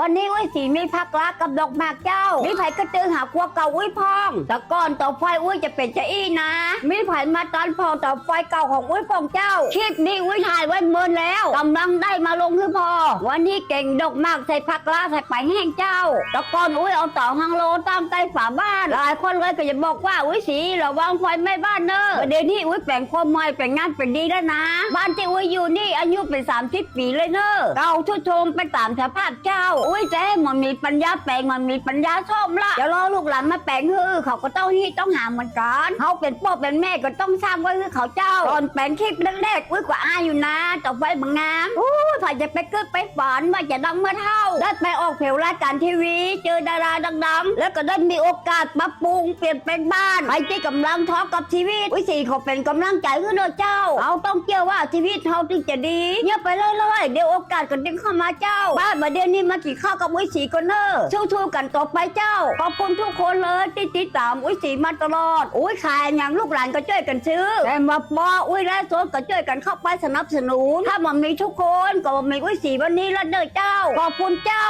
วันนี้อุ้ยสีมีผักลากับดอกหมากเจ้า มีไผ่กระตือหาครัวเก่าอุ้ยพองแต่ก่อนต่อไฟอุ้ยจะเป็นเจะอี้นะ มีไผมาตันพองต่อไฟเก่าของอุ้ยพองเจ้าคลิปนี้อุ้ยถ่ายไว้เมินแล้วกำลังได้มาลงคือพอ วันนี้เก่งดอกหมากใส่ผักลาใส่ไปแห้งเจ้าแต่ก่อนอุ้ยเอาต่อฮังโลตามใต้ฝาบ้าน หลายคนเลยก็จะบอกว่าอุ้ยสีระวังไฟไม้บ้านเนอะประเดี๋ยวนี้อุ้ยแปลงความใหม่แปลงงานเป็นดีแล้วนะ บ้านที่อุ้ยอยู่นี่อายุเป็นสามสิบปีเลยเนอะเก่าทุดโทรมไปตามสภาพเจ้าอุ้ยเจ๊มันมีปัญญาแปลงมันมีปัญญาชอมละจะรอลูกหลานมาแปลงฮือเขาก็ต้องที่ต้องหาเหมือนกันเขาเป็นพ่อเป็นแม่ก็ต้องสร้างไว้คือเขาเจ้าตอนแปลงคลิปแรกๆอุ้ยกว่าอาอยู่นะ ต่อไปบางงามอุ้ยฝ่าจะไปเกิดไปฝันว่าจะดังเมื่อเท่า ได้ไปออกเพลรายการทีวี เจอดาราดังๆ แล้วก็ได้มีโอกาสปรับปรุงเปลี่ยนแปลงบ้านไปที่กำลังท้อกับชีวิตอุ้ยสี่เขาเป็นกำลังใจให้เราเจ้า เอาต้องเกี่ยวว่าชีวิตเขาถึงจะดีเงียบไปเรื่อยๆเดี๋ยวโอกาสก็ดึงเข้ามาเจ้า บ้านมาเดี๋ยวนี้มากี่ข้าวกับอุ้ยสีก็เนอร์ชู้ๆกันต่อไปเจ้าขอบคุณทุกคนเลยที่ติดตามอุ้ยสีมาตลอดอุ้ยขายอย่างลูกหลานก็ช่วยกันซื้อแต่มาปออุ้ยและโซนก็ช่วยกันเข้าไปสนับสนุนถ้ามันมีทุกคนก็มีอุ้ยสีวันนี้แล้วเด้อเจ้า ขอบคุณเจ้า